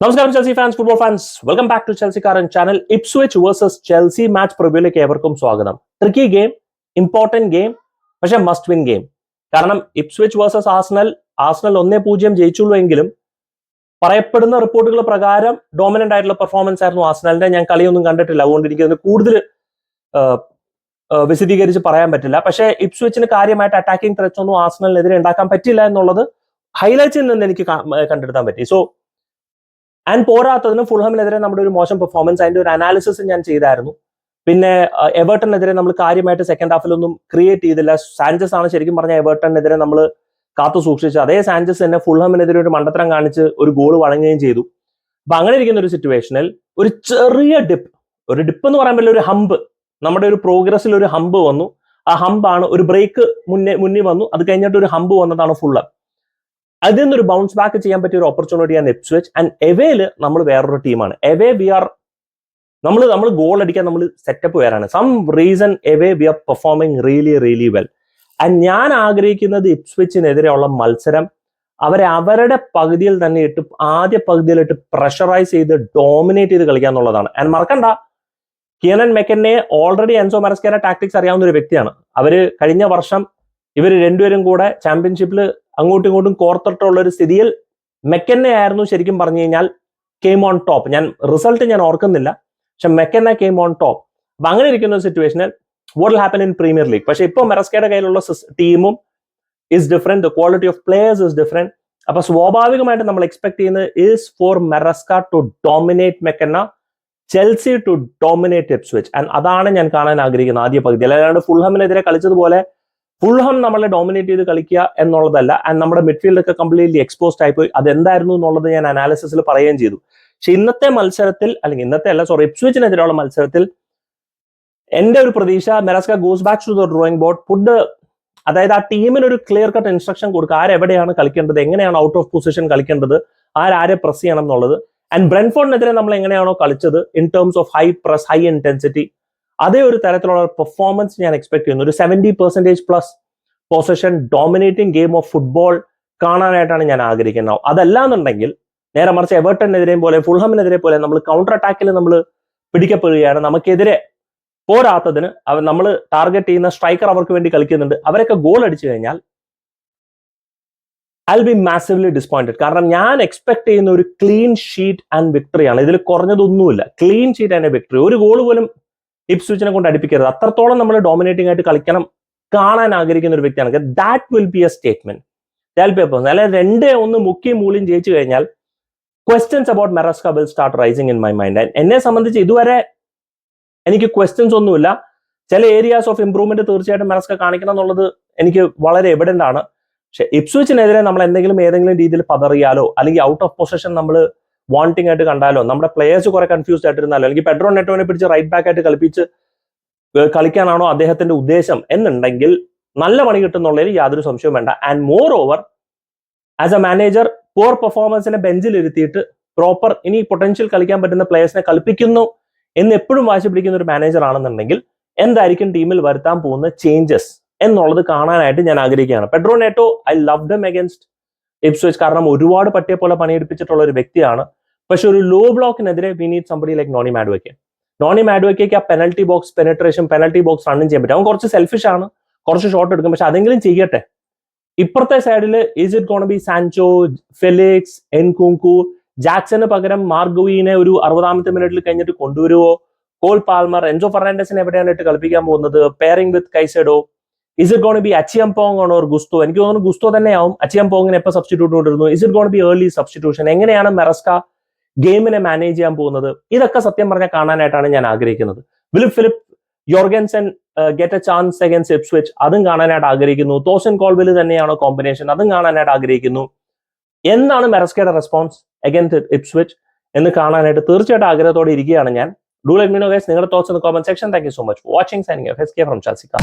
നമസ്കാരം Chelsea fans football fans welcome back to Chelsea കാരൻ channel Ipswich versus Chelsea match പ്രിവ്യൂലേക്ക് ഏവർക്കും സ്വാഗതം. Tricky game important game പക്ഷെ must win game കാരണം Ipswich versus Arsenal Arsenal ഒന്നേ പൂജ്യം ജയിച്ചുള്ളൂ എങ്കിലും പറയപ്പെടുന്ന റിപ്പോർട്ടുകൾ പ്രകാരം ഡോമിനന്റ് ആയിട്ടുള്ള പെർഫോമൻസ് ആയിരുന്നു ആസ്നലിന്റെ ഞാൻ കളിയൊന്നും കണ്ടിട്ടില്ല. അതുകൊണ്ട് എനിക്കത് കൂടുതൽ വിശദീകരിച്ച് പറയാൻ പറ്റില്ല. പക്ഷേ ഇപ്സ്വിച്ചിന് കാര്യമായിട്ട് അറ്റാക്കിംഗ് ത്രെച്ചൊന്നും ആസ്നലിനെതിരെ ഉണ്ടാക്കാൻ പറ്റില്ല എന്നുള്ളത് ഹൈലൈറ്റ്സിൽ നിന്ന് എനിക്ക് കണ്ടെടുത്താൻ പറ്റി. സോ ആൻഡ് പോരാത്തതിന് ഫുൾഹമിനെതിരെ നമ്മുടെ ഒരു മോശം പെർഫോമൻസ് അതിന്റെ ഒരു അനാലിസിസ് ഞാൻ ചെയ്തായിരുന്നു. പിന്നെ എവേർട്ടനെതിരെ നമ്മൾ കാര്യമായിട്ട് സെക്കൻഡ് ഹാഫിലൊന്നും ക്രിയേറ്റ് ചെയ്തില്ല. സാഞ്ചസ് ആണ് ശരിക്കും പറഞ്ഞ എവേർട്ടനെതിരെ നമ്മൾ കാത്തു സൂക്ഷിച്ചു അതേ സാഞ്ചസ് തന്നെ ഫുൾഹമിനെതിരെ ഒരു മണ്ടത്തരം കാണിച്ച് ഒരു ഗോൾ വഴങ്ങുകയും ചെയ്തു. അപ്പൊ അങ്ങനെ ഇരിക്കുന്ന ഒരു സിറ്റുവേഷനിൽ ഒരു ചെറിയ ഡിപ്പ് ഒരു ഡിപ്പ് എന്ന് പറയാൻ പറ്റില്ല ഒരു ഹമ്പ് നമ്മുടെ ഒരു പ്രോഗ്രസ്സിൽ ഒരു ഹമ്പ് വന്നു. ആ ഹമ്പാണ് ഒരു ബ്രേക്ക് മുന്നേ മുന്നിൽ വന്നു. അത് കഴിഞ്ഞിട്ട് ഒരു ഹമ്പ് വന്നതാണ് ഫുള്ള് അതിൽ ഒരു ബൗൺസ് ബാക്ക് ചെയ്യാൻ പറ്റിയ ഒരു ഓപ്പർച്യൂണിറ്റിയാണ് എപ്സ്വിച്ച് ആൻഡ് എവേൽ നമ്മൾ വേറൊരു ടീമാണ് എവേ വി ആർ നമ്മൾ നമ്മൾ ഗോൾ അടിക്കാൻ നമ്മൾ setup വേറാണ്. Some reason away we are performing really really well and ഞാൻ ആഗ്രഹിക്കുന്നത് ഇപ്സ്വിച്ചിനെതിരെയുള്ള മത്സരം അവരെ അവരുടെ പകുതിയിൽ തന്നെ ഇട്ട് ആദ്യ പകുതിയിലിട്ട് പ്രഷറൈസ് ചെയ്ത് ഡോമിനേറ്റ് ചെയ്ത് കളിക്കുക എന്നുള്ളതാണ്. ആൻഡ് മറക്കണ്ട. കിയനൻ മെക്കനെ ഓൾറെഡി എൻസോ മെറസ്കേര ടാക്ടിക്സ് അറിയാവുന്ന ഒരു വ്യക്തിയാണ്. അവർ കഴിഞ്ഞ വർഷം ഇവർ രണ്ടുപേരും കൂടെ ചാമ്പ്യൻഷിപ്പിൽ അങ്ങോട്ടും ഇങ്ങോട്ടും കോർത്തിട്ടുള്ള ഒരു സ്ഥിതിയിൽ മെക്കന്നെ ആയിരുന്നു ശരിക്കും പറഞ്ഞു കഴിഞ്ഞാൽ കെയിം ഓൺ ടോപ്പ് ഞാൻ റിസൾട്ട് ഞാൻ ഓർക്കുന്നില്ല. പക്ഷെ മെക്കന്ന കെയിം ഓൺ ടോപ്പ് അപ്പൊ അങ്ങനെ ഇരിക്കുന്ന ഒരു സിറ്റുവേഷനിൽ what happen in Premier League പക്ഷെ ഇപ്പോൾ മെറസ്കയുടെ കയ്യിലുള്ള ടീമും is different the quality of players is different അപ്പൊ സ്വാഭാവികമായിട്ട് നമ്മൾ എക്സ്പെക്ട് ചെയ്യുന്നത് is for Maresca to dominate McKenna Chelsea to dominate Ipswich and അതാണ് ഞാൻ കാണാൻ ആഗ്രഹിക്കുന്നത് ആദ്യ പകുതി അല്ലാണ്ട് ഫുൾഹമിനെതിരെ കളിച്ചതുപോലെ ഫുൾഹം നമ്മളെ ഡോമിനേറ്റ് ചെയ്ത് കളിക്കുക എന്നുള്ളതല്ല ആൻഡ് നമ്മുടെ മിഡ്ഫീൽഡ് ഒക്കെ കംപ്ലീറ്റ്ലി എക്സ്പോസ്ഡ് ആയിപ്പോയി. അതെന്തായിരുന്നു എന്നുള്ളത് ഞാൻ അനാലിസിസിൽ പറയുകയും ചെയ്തു. പക്ഷെ ഇന്നത്തെ മത്സരത്തിൽ അല്ലെങ്കിൽ ഇന്നത്തെ അല്ല സോറി എപ്സ്വിച്ചിനെതിരെയുള്ള മത്സരത്തിൽ എന്റെ ഒരു പ്രതീക്ഷ Maresca goes back to the drawing board food അതായത് ആ ടീമിന് ഒരു ക്ലിയർ കട്ട് ഇൻസ്ട്രക്ഷൻ കൊടുക്കുക. ആരെവിടെയാണ് കളിക്കേണ്ടത്? എങ്ങനെയാണ് ഔട്ട് ഓഫ് പൊസിഷൻ കളിക്കേണ്ടത്? ആരാരെ പ്രസ് ചെയ്യണം എന്നുള്ളത്? ആൻഡ് ബ്രെൻഫോർഡിനെതിരെ നമ്മൾ എങ്ങനെയാണോ കളിച്ചത്? In terms of high press high intensity അതേ ഒരു തരത്തിലുള്ള പെർഫോമൻസ് ഞാൻ എക്സ്പെക്ട് ചെയ്യുന്നു. ഒരു seventy percentage plus position dominating game of football കാണാനായിട്ടാണ് ഞാൻ ആഗ്രഹിക്കുന്നത്. അതല്ല എന്നുണ്ടെങ്കിൽ നേരെ മറിച്ച് എവർട്ടനെതിരെയും പോലെ ഫുൾഹമിനെതിരെ പോലെ നമ്മൾ കൗണ്ടർ അറ്റാക്കിൽ നമ്മൾ പിടിക്കപ്പെടുകയാണ്. നമുക്കെതിരെ പോരാത്തതിന് അവർ നമ്മൾ ടാർഗറ്റ് ചെയ്യുന്ന സ്ട്രൈക്കർ അവർക്ക് വേണ്ടി കളിക്കുന്നുണ്ട്. അവരൊക്കെ ഗോൾ അടിച്ചു കഴിഞ്ഞാൽ ഐ ബി മാസീവ്ലി ഡിസ്പോയിന്റഡ് കാരണം ഞാൻ എക്സ്പെക്ട് ചെയ്യുന്ന ഒരു ക്ലീൻ ഷീറ്റ് ആൻഡ് വിക്ടറിയാണ് ഇതിൽ കുറഞ്ഞതൊന്നുമില്ല. ക്ലീൻ ഷീറ്റ് ആൻഡ് വിക്ടറി ഒരു ഗോൾ പോലും ഇപ്സ്വിച്ചിനെ കൊണ്ട് അടുപ്പിക്കരുത്. അത്രത്തോളം നമ്മൾ ഡോമിനേറ്റിംഗ് ആയിട്ട് കളിക്കണം കാണാൻ ആഗ്രഹിക്കുന്ന ഒരു വ്യക്തിയാണ്. That will be a statement that'll be a അല്ലെ രണ്ടേ ഒന്ന് മുക്കി മൂളിയും ജയിച്ചു കഴിഞ്ഞാൽ questions about Maresca will start rising in my mind എന്നെ സംബന്ധിച്ച് ഇതുവരെ എനിക്ക് ക്വസ്റ്റ്യൻസ് ഒന്നുമില്ല. ചില ഏരിയാസ് ഓഫ് ഇംപ്രൂവ്മെന്റ് തീർച്ചയായിട്ടും മെറസ്ക കാണിക്കണം എന്നുള്ളത് എനിക്ക് വളരെ എവിഡന്റ് ആണ്. പക്ഷെ ഇപ്സ്വിച്ചിനെതിരെ നമ്മൾ എന്തെങ്കിലും ഏതെങ്കിലും രീതിയിൽ പതറിയാലോ അല്ലെങ്കിൽ ഔട്ട് ഓഫ് പൊസിഷൻ നമ്മൾ വാണ്ടിങ് ആയിട്ട് കണ്ടാലോ? നമ്മുടെ പ്ലേയേഴ്സ് കുറെ കൺഫ്യൂസ്ഡ് ആയിട്ടിരുന്നാലോ? അല്ലെങ്കിൽ പെഡ്രോ നെറ്റോനെ പിടിച്ച് റൈറ്റ് ബാക്ക് ആയിട്ട് കളിപ്പിച്ച് കളിക്കാനാണോ അദ്ദേഹത്തിന്റെ ഉദ്ദേശം? എന്നുണ്ടെങ്കിൽ നല്ല പണി കിട്ടുന്നുള്ളതിൽ യാതൊരു സംശയവും വേണ്ട. And moreover as a manager poor പെർഫോമൻസിനെ ബെഞ്ചിൽ ഇരുത്തിയിട്ട് പ്രോപ്പർ ഇനി പൊട്ടൻഷ്യൽ കളിക്കാൻ പറ്റുന്ന പ്ലേയേഴ്സിനെ കളിപ്പിക്കുന്നു എന്ന് എപ്പോഴും വാശി പിടിക്കുന്ന ഒരു മാനേജർ ആണെന്നുണ്ടെങ്കിൽ എന്തായിരിക്കും ടീമിൽ വരുത്താൻ പോകുന്ന ചേഞ്ചസ് എന്നുള്ളത് കാണാനായിട്ട് ഞാൻ ആഗ്രഹിക്കുകയാണ്. Pedro Neto I love them against Ipswich കാരണം ഒരുപാട് പട്ടിയെ പോലെ പണിയെടുപ്പിച്ചിട്ടുള്ള ഒരു വ്യക്തിയാണ്. പക്ഷെ ഒരു low ബ്ലോക്കിനെതിരെ we need somebody like Noni Madueke Noni Madueke ആ penalty box penetration penalty box റണ്ണും ചെയ്യാൻ പറ്റും. അവൻ കുറച്ച് സെൽഫിഷ് ആണ്. കുറച്ച് ഷോട്ട് എടുക്കും. പക്ഷെ അതെങ്കിലും ചെയ്യട്ടെ. ഇപ്പുറത്തെ സൈഡിൽ is it gonna be Sancho Felix Nkunku ജാക്സന് പകരം മാർഗുവിനെ ഒരു അറുപതാമത്തെ മിനിറ്റിൽ കഴിഞ്ഞിട്ട് കൊണ്ടുവരുവോ? കോൾ പാൽമർ എൻസോ ഫെർണാൻഡസിനെ എവിടെയാണ് ഇട്ട് കളിപ്പിക്കാൻ പോകുന്നത്? Pairing with Caicedo is it gonna be Acheampong ഒരു ഗുസ്തോ എനിക്ക് തോന്നുന്നു ഗുസ്തോ തന്നെയാവും. അച്ചിയം പോങ്ങിനെ എപ്പോൾ സബ്സ്റ്റിറ്റ്യൂട്ട് കൊണ്ടിരുന്നു is it gonna be early substitution എങ്ങനെയാണ് മെറസ്ക ഗെയിമിനെ മാനേജ് ചെയ്യാൻ പോകുന്നത്? ഇതൊക്കെ സത്യം പറഞ്ഞാൽ കാണാനായിട്ടാണ് ഞാൻ ആഗ്രഹിക്കുന്നത്. Filip Filip Jorgensen get a chance against Ipswich അതും കാണാനായിട്ട് ആഗ്രഹിക്കുന്നു. തോസൻ കോൾവിൽ തന്നെയാണോ കോമ്പിനേഷൻ അതും കാണാനായിട്ട് ആഗ്രഹിക്കുന്നു. എന്താണ് മെറസ്കയുടെ റെസ്പോൺസ് അഗൻസ് എപ് സ്വിച്ച് എന്ന് കാണാനായിട്ട് തീർച്ചയായിട്ടും ആഗ്രഹത്തോടെ ഇരിക്കുകയാണ് ഞാൻ. ഡു ലെറ്റ് മീ ഗൈസ് നിങ്ങളുടെ thoughts in comment section thank you so much watching signing F K from ചാസിക്ക